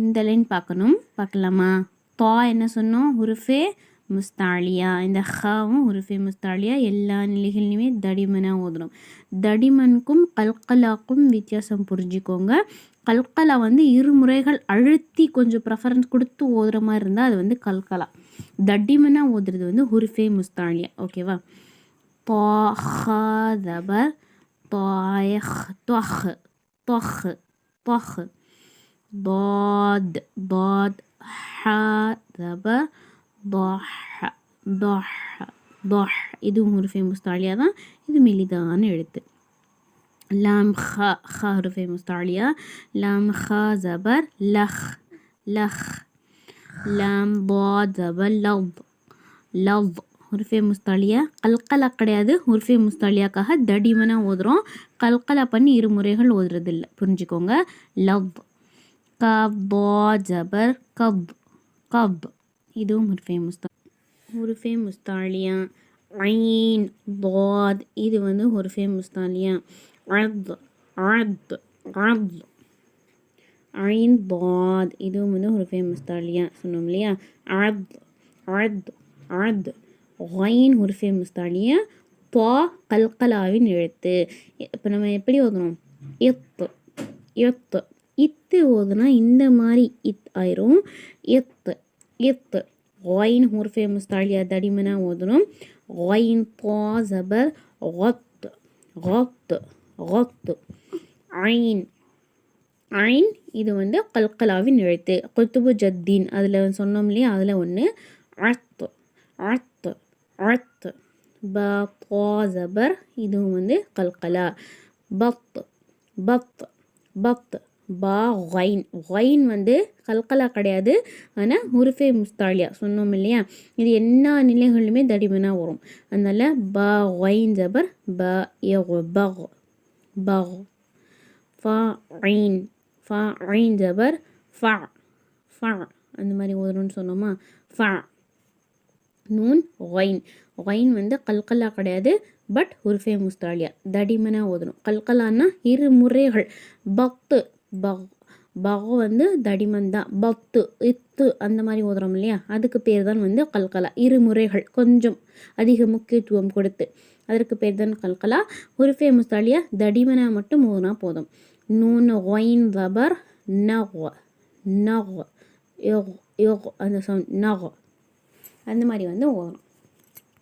இந்த லைன் பார்க்கணும். பார்க்கலாமா? தா என்ன சொன்னோம்? உருஃபே முஸ்தாலியா. இந்த ஹாவும் உருஃபே முஸ்தாலியா. எல்லா நிலைகள்லையுமே தடிமனாக ஓதுறோம் தடிமனுக்கும் கல்கலாக்கும் வித்தியாசம் புரிஞ்சுக்கோங்க. கல்கலா வந்து இரு முறைகள் அழுத்தி கொஞ்சம் ப்ரெஃபரன்ஸ் கொடுத்து ஓதுற மாதிரி இருந்தால் அது வந்து கல்கலா. தடிமனாக ஓதுறது வந்து ஹுரிஃபே முஸ்தாலியா. ஓகேவா தொஹபர் தொஹ் தொஹ் தொஹ். ضاد ضاد ح زبر ضح ضح ضح இதுவும் ஹுருஃபே முஸ்தாலியா தான் இது மெலிதான எழுத்து லாம் خ خ ஹுருஃபே முஸ்தாலியா லாம் خ زبر لخ لخ லாம் ضاد زبر لض لض ஹுர்ஃபே முஸ்தாலியா கல்கலா கிடையாது ஹுர்ஃபே முஸ்தாலியாக்காக தடிமனாக ஓதுறோம் கல்கலா பண்ணி இரு முறைகள் ஓதுறது இல்லை புரிஞ்சுக்கோங்க லவ் கபா ஜபர் கப் கப். இதுவும் ஒரு ஃபேமஸ் தான். ஒரு ஃபேமஸ் முஸ்தாலியா ஐன் பாத். இது வந்து ஹுர்ஃபே முஸ்தாலியா அத் அத் அத். ஐன் பாத். இதுவும் வந்து ஹுர்ஃபே முஸ்தாலியா சொன்னோம் இல்லையா? அத் அத் அத். ஒயின் உருஃபே முஸ்தாலிய பா கல்கலாவின் எழுத்து. இப்போ நம்ம எப்படி ஓதுனோம் எத்து எத்து இத்து ஓதுனா இந்த மாதிரி இத் ஆயிரும். எத்து எத்து. ஒயின் ஃபேமஸ் முஸ்தாலியா தடிமனா ஓதணும் ஒயின் பா ஜபர் ஒத்து ஒத்து ஒத்து ஐன் ஐன் இது வந்து கல்கலாவின் எழுத்து. குத்துபு ஜத்தீன் அதில் சொன்னோம் இல்லையா? அதில் ஒன்று அத்து அத்து அத்து ப பா ஜபர் இதுவும் வந்து கல்கலா. பத் பத் பத் பா ஒயின் ஒயின் வந்து கல்கலா கிடையாது. ஆனால் உருஃபே முஸ்தாலியா சொன்னோம் இல்லையா? இது எல்லா நிலைகளிலுமே தடிமனாக வரும். அதனால் ப ஒயின் ஜபர் ப பஹ் பக் ஃபா ஐன் ஃபா ஐன் ஜபர் ஃபா. ஃபா. அந்த மாதிரி ஓதணும்னு சொன்னோமா? ஃபா. நூன் ஒயின் ஒயின் வந்து கல்கலா கிடையாது. பட் உருஃபே முஸ்தாலியா தடிமனாக ஓதணும். கல்கலான்னா இரு முறைகள். பக்து. பக் பக வந்து தடிமன் தான். பத்து இத்து அந்த மாதிரி ஓதுறோம் இல்லையா? அதுக்கு பேர் தான் வந்து கல்கலா. இரு முறைகள் கொஞ்சம் அதிக முக்கியத்துவம் கொடுத்து. அதற்கு பேர் தான் கல்கலா. உருஃபே முஸ்தாலியா தடிமனாக மட்டும் ஓதுனா போதும். நூன் ஒயின் ரபர் நகோ நகோ யோகோ யோகோ அந்த சவுண்ட் நகோ அந்த மாதிரி வந்து ஓதும்